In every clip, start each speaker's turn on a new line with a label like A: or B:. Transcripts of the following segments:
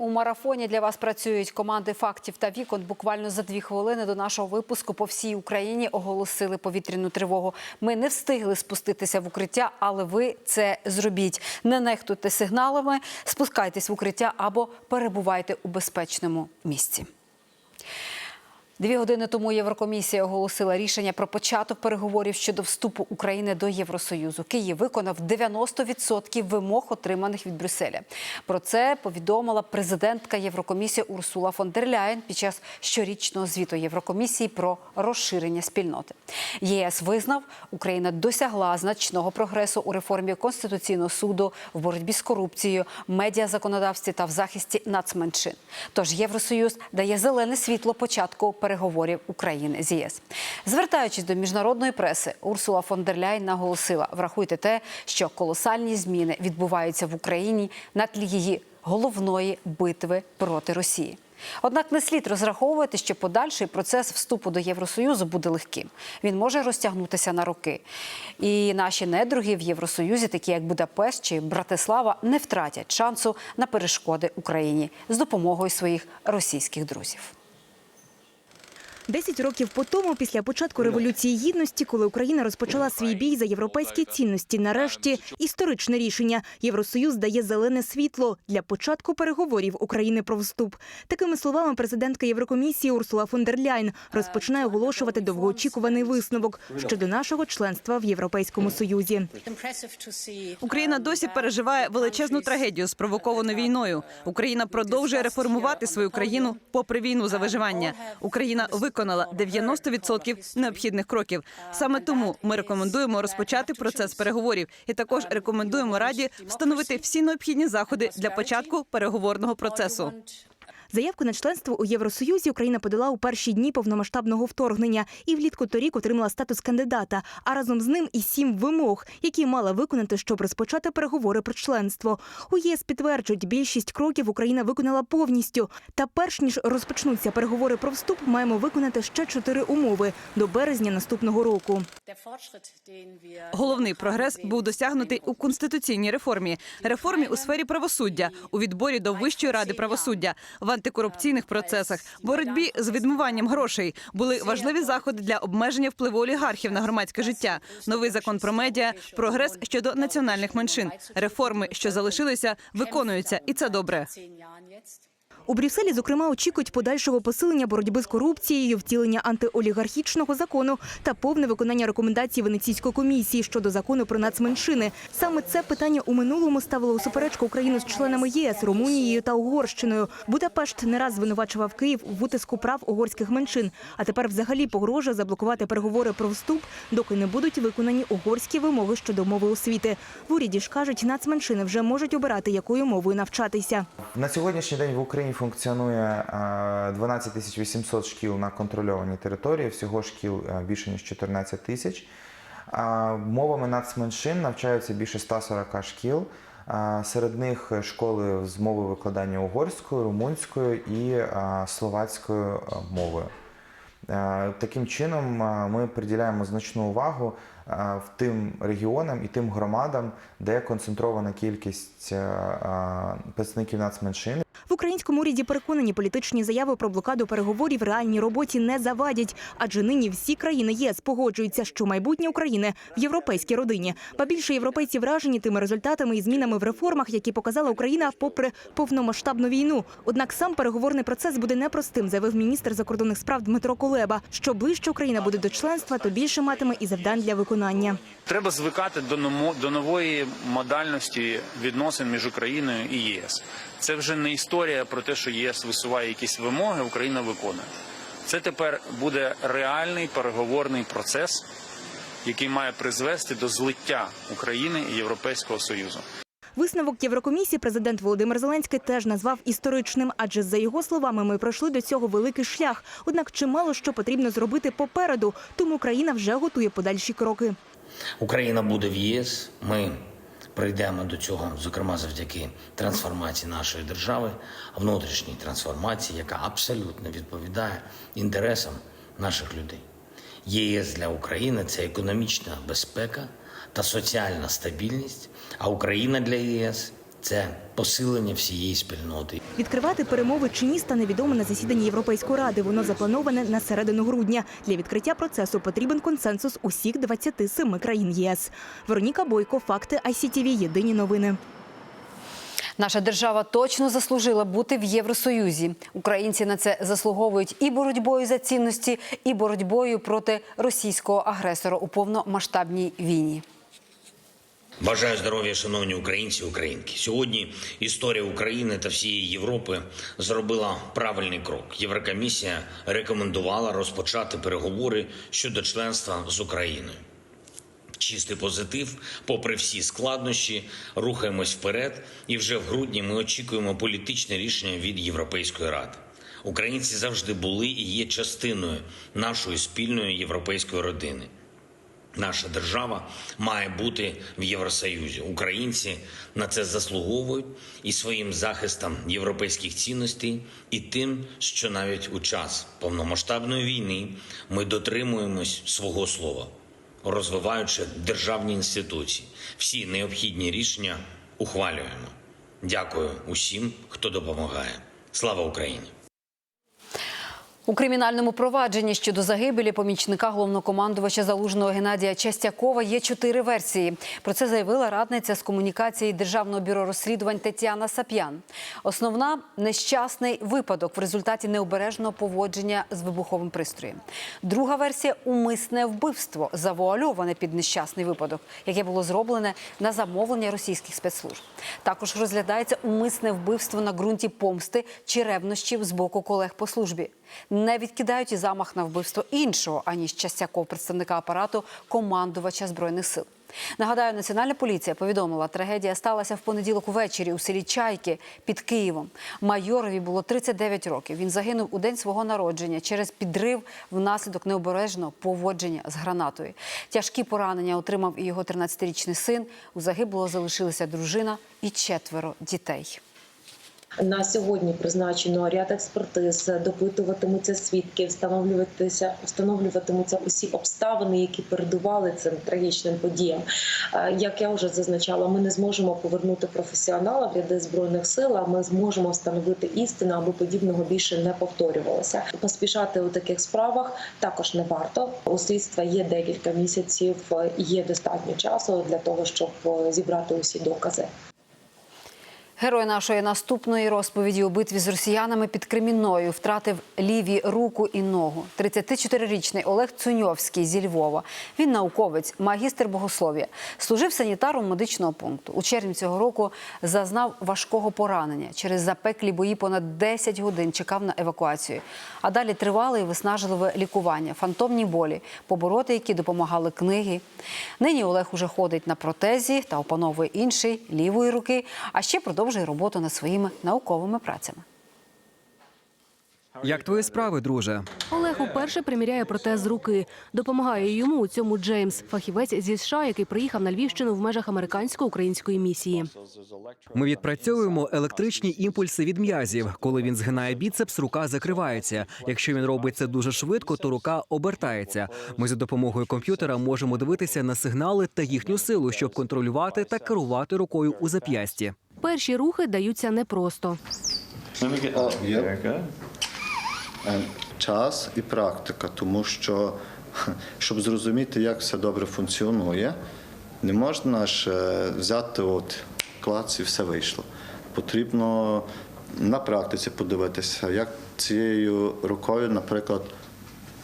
A: У марафоні для вас працюють команди фактів та вікон. Буквально за дві хвилини до нашого випуску по всій Україні оголосили повітряну тривогу. Ми не встигли спуститися в укриття, але ви це зробіть. Не нехтуйте сигналами, спускайтесь в укриття або перебувайте у безпечному місці. Дві години тому Єврокомісія оголосила рішення про початок переговорів щодо вступу України до Євросоюзу. Київ виконав 90% вимог, отриманих від Брюсселя. Про це повідомила президентка Єврокомісії Урсула фон дер Ляєн під час щорічного звіту Єврокомісії про розширення спільноти. ЄС визнав, Україна досягла значного прогресу у реформі конституційного суду, в боротьбі з корупцією, медіазаконодавстві та в захисті нацменшин. Тож Євросоюз дає зелене світло початку переговорів України з ЄС. Звертаючись до міжнародної преси, Урсула фон дер Ляйн наголосила: врахуйте те, що колосальні зміни відбуваються в Україні на тлі її головної битви проти Росії. Однак не слід розраховувати, що подальший процес вступу до Євросоюзу буде легким. Він може розтягнутися на роки. І наші недруги в Євросоюзі, такі як Будапешт чи Братислава, не втратять шансу на перешкоди Україні з допомогою своїх російських друзів.
B: Десять років по тому, після початку революції гідності, коли Україна розпочала свій бій за європейські цінності, нарешті історичне рішення Євросоюз дає зелене світло для початку переговорів України про вступ. Такими словами президентка Єврокомісії Урсула фон дер Ляйн розпочинає оголошувати довгоочікуваний висновок щодо нашого членства в Європейському Союзі.
C: Україна досі переживає величезну трагедію, спровоковану війною. Україна продовжує реформувати свою країну попри війну за виживання. Україна виконала 90% необхідних кроків. Саме тому ми рекомендуємо розпочати процес переговорів і також рекомендуємо раді встановити всі необхідні заходи для початку переговорного процесу.
B: Заявку на членство у Євросоюзі Україна подала у перші дні повномасштабного вторгнення і влітку торік отримала статус кандидата, а разом з ним і сім вимог, які мала виконати, щоб розпочати переговори про членство. У ЄС підтверджують, більшість кроків Україна виконала повністю. Та перш ніж розпочнуться переговори про вступ, маємо виконати ще чотири умови до березня наступного року.
C: Головний прогрес був досягнутий у конституційній реформі, реформі у сфері правосуддя, у відборі до Вищої ради правосуддя, в антикорупційних процесах, боротьбі з відмиванням грошей. Були важливі заходи для обмеження впливу олігархів на громадське життя. Новий закон про медіа, прогрес щодо національних меншин, реформи, що залишилися, виконуються, і це добре.
B: У Брюсселі, зокрема, очікують подальшого посилення боротьби з корупцією, втілення антиолігархічного закону та повне виконання рекомендацій Венеційської комісії щодо закону про нацменшини. Саме це питання у минулому ставило у суперечку Україну з членами ЄС, Румунією та Угорщиною. Будапешт не раз звинувачував Київ у витиску прав угорських меншин, а тепер взагалі погрожує заблокувати переговори про вступ, доки не будуть виконані угорські вимоги щодо мови освіти. В уряді ж кажуть, нацменшини вже можуть обирати, якою мовою навчатися.
D: На сьогоднішній день в Україні функціонує е, 12 800 шкіл на контрольованій території, всього шкіл е, більше ніж 14 тисяч. Мовами нацменшин навчаються більше 140 шкіл. Серед них школи з мови викладання угорською, румунською і е, словацькою е, мовою. Е, Таким чином е, ми приділяємо значну увагу е, в тим регіонам і тим громадам, де концентрована кількість е, е, представників нацменшин.
B: Українському уряді переконані політичні заяви про блокаду переговорів реальній роботі не завадять, адже нині всі країни ЄС погоджуються, що майбутнє України в європейській родині. Ба більше європейці вражені тими результатами і змінами в реформах, які показала Україна попри повномасштабну війну. Однак сам переговорний процес буде непростим, заявив міністр закордонних справ Дмитро Кулеба. Що ближче Україна буде до членства, то більше матиме і завдань для виконання.
E: Треба звикати до нової модальності відносин між Україною і ЄС. Це вже не історія про те, що ЄС висуває якісь вимоги, Україна виконує. Це тепер буде реальний переговорний процес, який має призвести до злиття України і Європейського Союзу.
B: Висновок Єврокомісії президент Володимир Зеленський теж назвав історичним, адже за його словами ми пройшли до цього великий шлях. Однак чимало що потрібно зробити попереду, тому країна вже готує подальші кроки.
F: Україна буде в ЄС. Ми прийдемо до цього, зокрема завдяки трансформації нашої держави, внутрішній трансформації, яка абсолютно відповідає інтересам наших людей. ЄС для України це економічна безпека та соціальна стабільність, а Україна для ЄС це посилення всієї спільноти.
B: Відкривати перемови чи ні стане відомо на засіданні Європейської ради. Воно заплановане на середину грудня. Для відкриття процесу потрібен консенсус усіх 27 країн ЄС. Вероніка Бойко, факти ICTV, Єдині новини.
A: Наша держава точно заслужила бути в Євросоюзі. Українці на це заслуговують і боротьбою за цінності, і боротьбою проти російського агресора у повномасштабній війні.
F: Бажаю здоров'я, шановні українці українки. Сьогодні історія України та всієї Європи зробила правильний крок. Єврокомісія рекомендувала розпочати переговори щодо членства з Україною. Чистий позитив, попри всі складнощі, рухаємось вперед, і вже в грудні ми очікуємо політичне рішення від Європейської ради. Українці завжди були і є частиною нашої спільної європейської родини. Наша держава має бути в Євросоюзі. Українці на це заслуговують і своїм захистом європейських цінностей, і тим, що навіть у час повномасштабної війни ми дотримуємось свого слова, розвиваючи державні інституції. Всі необхідні рішення ухвалюємо. Дякую усім, хто допомагає. Слава Україні!
A: У кримінальному провадженні щодо загибелі помічника головнокомандувача залужного Геннадія Частякова є чотири версії. Про це заявила радниця з комунікації Державного бюро розслідувань Тетяна Сап'ян. Основна нещасний випадок в результаті необережного поводження з вибуховим пристроєм. Друга версія умисне вбивство, завуальоване під нещасний випадок, яке було зроблене на замовлення російських спецслужб. Також розглядається умисне вбивство на ґрунті помсти чи ревнощів з боку колег по службі. Не відкидають і замах на вбивство іншого, аніж Частяков, представника апарату командувача збройних сил. Нагадаю, національна поліція повідомила, трагедія сталася в понеділок увечері у селі Чайки під Києвом. Майорові було 39 років. Він загинув у день свого народження через підрив внаслідок необережного поводження з гранатою. Тяжкі поранення отримав і його 13-річний син. У загиблого залишилася дружина і четверо дітей.
G: На сьогодні призначено ряд експертиз, допитуватимуться свідки, встановлюватися, встановлюватимуться усі обставини, які передували цим трагічним подіям. Е, Як я вже зазначала, ми не зможемо повернути професіонала в ряди збройних сил. а Ми зможемо встановити істину, аби подібного більше не повторювалося. Поспішати у таких справах також не варто. У слідства є декілька місяців, є достатньо часу для того, щоб е, зібрати усі докази.
A: Герой нашої наступної розповіді у битві з росіянами під Кремінною втратив ліві руку і ногу. 34-річний Олег Цуньовський зі Львова. Він науковець, магістр богослов'я. Служив санітаром медичного пункту. У червні цього року зазнав важкого поранення. Через запеклі бої понад 10 годин чекав на евакуацію. А далі тривале і виснажливе лікування, фантомні болі, побороти, які допомагали книги. Нині Олег уже ходить на протезі та опановує інший лівої руки, а ще продовжує роботу над своїми науковими працями.
H: Як твої справи, друже?
I: Олег уперше приміряє протез руки. Допомагає йому у цьому Джеймс, фахівець зі США, який приїхав на Львівщину в межах американсько-української місії.
H: Ми відпрацьовуємо електричні імпульси від м'язів. Коли він згинає біцепс, рука закривається. Якщо він робить це дуже швидко, то рука обертається. Ми за допомогою комп'ютера можемо дивитися на сигнали та їхню силу, щоб контролювати та керувати рукою у зап'ясті.
I: Перші рухи даються непросто.
J: Е, Час і практика, тому що щоб зрозуміти, як все добре функціонує, не можна ж е, взяти от клац і все вийшло. Потрібно на практиці подивитися, як цією рукою, наприклад,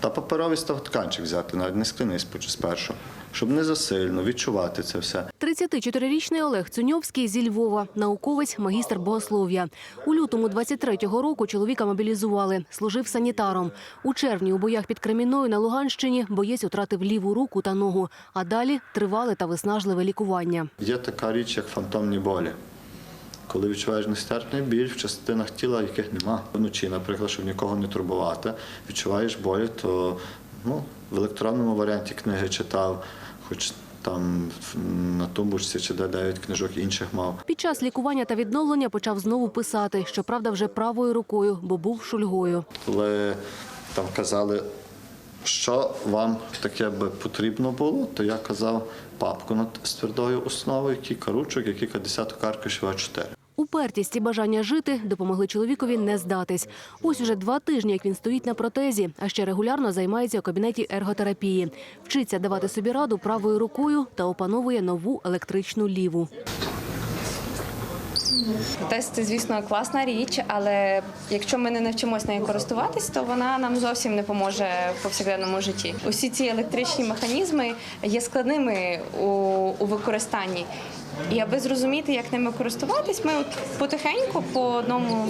J: та паперовий стовтканчик взяти, навіть не скляний спершу, щоб не засильно відчувати це все.
I: 34-річний Олег Цуньовський зі Львова, науковець, магістр богослов'я. У лютому 23-го року чоловіка мобілізували, служив санітаром. У червні у боях під Кремінною на Луганщині боєць втратив ліву руку та ногу, а далі тривале та виснажливе лікування.
J: Є така річ, як фантомні болі. Коли відчуваєш нестерпний біль в частинах тіла, яких нема. Вночі, наприклад, щоб нікого не турбувати, відчуваєш болі, то ну, в електронному варіанті книги читав, хоч там на тумбочці чи де дев'ять книжок інших мав.
I: Під час лікування та відновлення почав знову писати, щоправда, вже правою рукою, бо був шульгою.
J: Коли там казали Що вам таке би потрібно було, то я казав папку над- з твердою основою, кілька ручок і кілька десяток аркушів А4.
I: Упертість і бажання жити допомогли чоловікові не здатись. Ось уже два тижні, як він стоїть на протезі, а ще регулярно займається у кабінеті ерготерапії. Вчиться давати собі раду правою рукою та опановує нову електричну ліву.
K: Тест звісно, класна річ, але якщо ми не навчимось нею користуватись, то вона нам зовсім не поможе в повсякденному житті. Усі ці електричні механізми є складними у, у використанні. І аби зрозуміти, як ними користуватись, ми от потихеньку по одному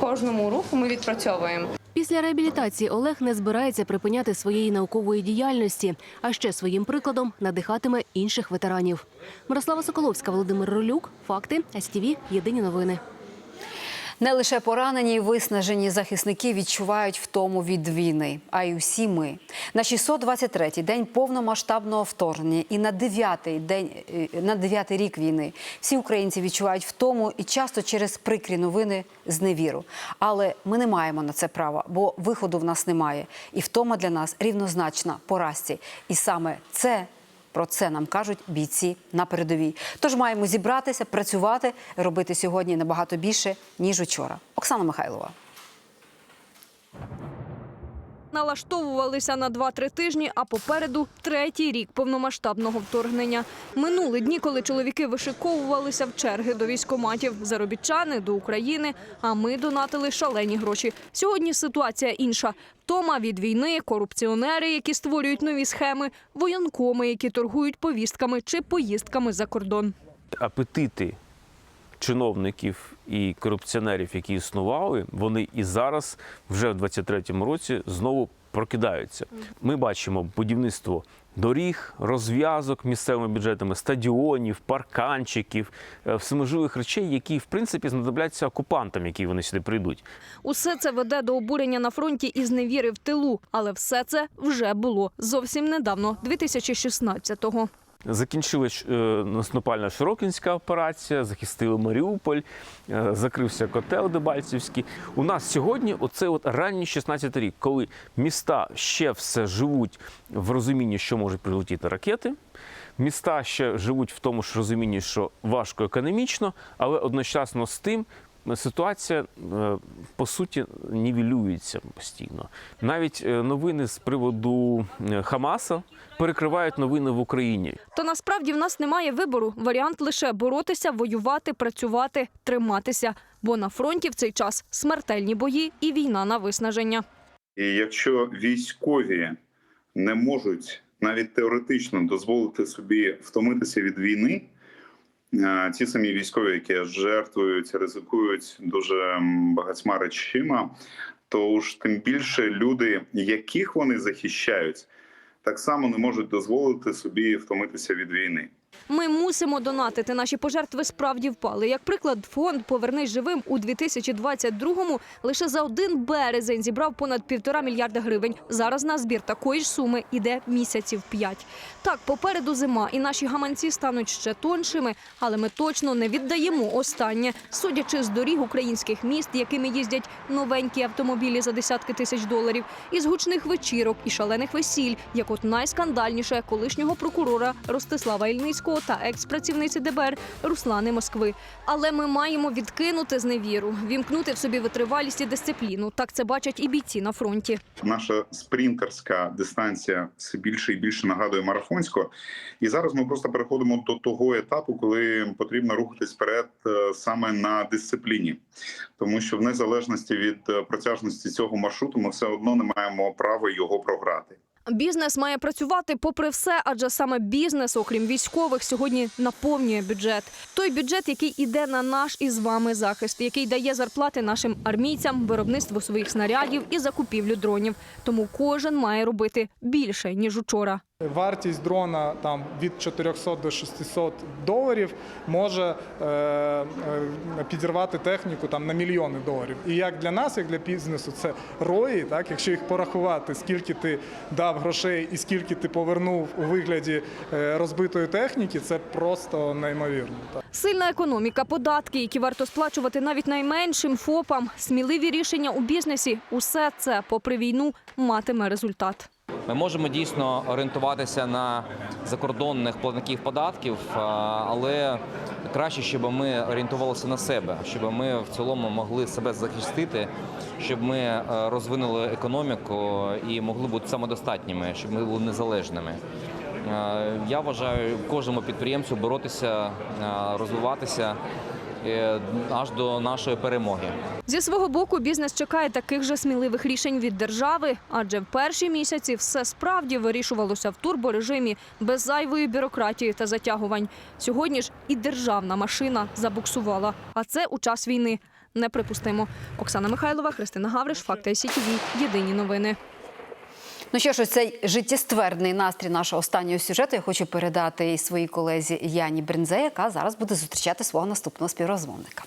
K: кожному руху ми відпрацьовуємо.
I: Після реабілітації Олег не збирається припиняти своєї наукової діяльності, а ще своїм прикладом надихатиме інших ветеранів. Мирослава Соколовська, Володимир Ролюк. Факти СТВ. Єдині новини.
A: Не лише поранені і виснажені захисники відчувають втому від війни, а й усі ми. На 623-й день повномасштабного вторгнення і на 9-й день е, на 9-й рік війни всі українці відчувають втому і часто через прикрі новини зневіру. Але ми не маємо на це права, бо виходу в нас немає. І втома для нас рівнозначна поразці. І саме це про це нам кажуть бійці на передовій. Тож маємо зібратися, працювати, робити сьогодні набагато більше ніж учора. Оксана Михайлова.
L: Налаштовувалися на 2-3 тижні, а попереду третій рік повномасштабного вторгнення. Минули дні, коли чоловіки вишиковувалися в черги до військоматів, заробітчани до України, а ми донатили шалені гроші. Сьогодні ситуація інша. Тома від війни, корупціонери, які створюють нові схеми, воєнкоми, які торгують повістками чи поїздками за кордон.
M: апетити чиновників і корупціонерів, які існували, вони і зараз, вже в 23-му році, знову прокидаються. Ми бачимо будівництво доріг, розв'язок місцевими бюджетами, стадіонів, парканчиків, е, всеможливих речей, які в принципі знадобляться окупантам, які вони сюди прийдуть.
L: Усе це веде до обурення на фронті і зневіри в тилу. Але все це вже було зовсім недавно, 2016-го.
M: Закінчилась е, наступальна Широкінська операція, захистили Маріуполь, е, закрився котел Дебальцівський. У нас сьогодні оце от ранній 16 рік, коли міста ще все живуть в розумінні, що можуть прилетіти ракети. Міста ще живуть в тому ж розумінні, що важко економічно, але одночасно з тим ситуація е, по суті нівелюється постійно. Навіть е, новини з приводу е, Хамаса перекривають новини в Україні.
L: Та насправді в нас немає вибору. Варіант лише боротися, воювати, працювати, триматися. Бо на фронті в цей час смертельні бої і війна на виснаження.
N: І якщо військові не можуть навіть теоретично дозволити собі втомитися від війни, е, ті самі військові, які жертвують, ризикують дуже багатьма речима, то ж тим більше люди, яких вони захищають, так само не можуть дозволити собі втомитися від війни.
L: Ми мусимо донатити. Наші пожертви справді впали. Як приклад, фонд Повернись живим у 2022-му лише за один березень зібрав понад півтора мільярда гривень. Зараз на збір такої ж суми іде місяців п'ять. Так, попереду зима, і наші гаманці стануть ще тоншими, але ми точно не віддаємо останнє, судячи з доріг українських міст, якими їздять новенькі автомобілі за десятки тисяч доларів, із гучних вечірок і шалених весіль, як от найскандальніше колишнього прокурора Ростислава Ільницького та екс-працівниці ДБР Руслани Москви. Але ми маємо відкинути зневіру, вімкнути в собі витривалість і дисципліну. Так це бачать і бійці на фронті.
N: Наша спринтерська дистанція все більше і більше нагадує марафонську. І зараз ми просто переходимо до того етапу, коли потрібно рухатись вперед е, саме на дисципліні, тому що в незалежності від е, протяжності цього маршруту ми все одно не маємо права його програти.
L: Бізнес має працювати попри все, адже саме бізнес, окрім військових, сьогодні наповнює бюджет. Той бюджет, який іде на наш із вами захист, який дає зарплати нашим армійцям, виробництво своїх снарядів і закупівлю дронів. Тому кожен має робити більше ніж учора.
O: Вартість дрона там від 400 до 600 доларів може е, е, підірвати техніку там на мільйони доларів. І як для нас, як для бізнесу, це рої, так якщо їх порахувати, скільки ти дав грошей і скільки ти повернув у вигляді е, розбитої техніки, це просто неймовірно. Так.
L: Сильна економіка, податки, які варто сплачувати навіть найменшим ФОПам, сміливі рішення у бізнесі усе це, попри війну, матиме результат.
P: Ми можемо дійсно орієнтуватися на закордонних платників податків, але краще, щоб ми орієнтувалися на себе, щоб ми в цілому могли себе захистити, щоб ми е, розвинули економіку і могли бути самодостатніми, щоб ми були незалежними. Е, Я вважаю кожному підприємцю боротися, е, розвиватися е, аж до нашої перемоги.
L: Зі свого боку, бізнес чекає таких же сміливих рішень від держави, адже в перші місяці все справді вирішувалося в турборежимі без зайвої бюрократії та затягувань. Сьогодні ж і державна машина забуксувала. А це у час війни неприпустимо. Оксана Михайлова, Христина Гавриш, Факти СІТВ. Єдині новини.
A: Ну що ж, цей життєстверний настрій нашого останнього сюжету я хочу передати і своїй колезі Яні Бринзе, яка зараз буде зустрічати свого наступного співрозмовника.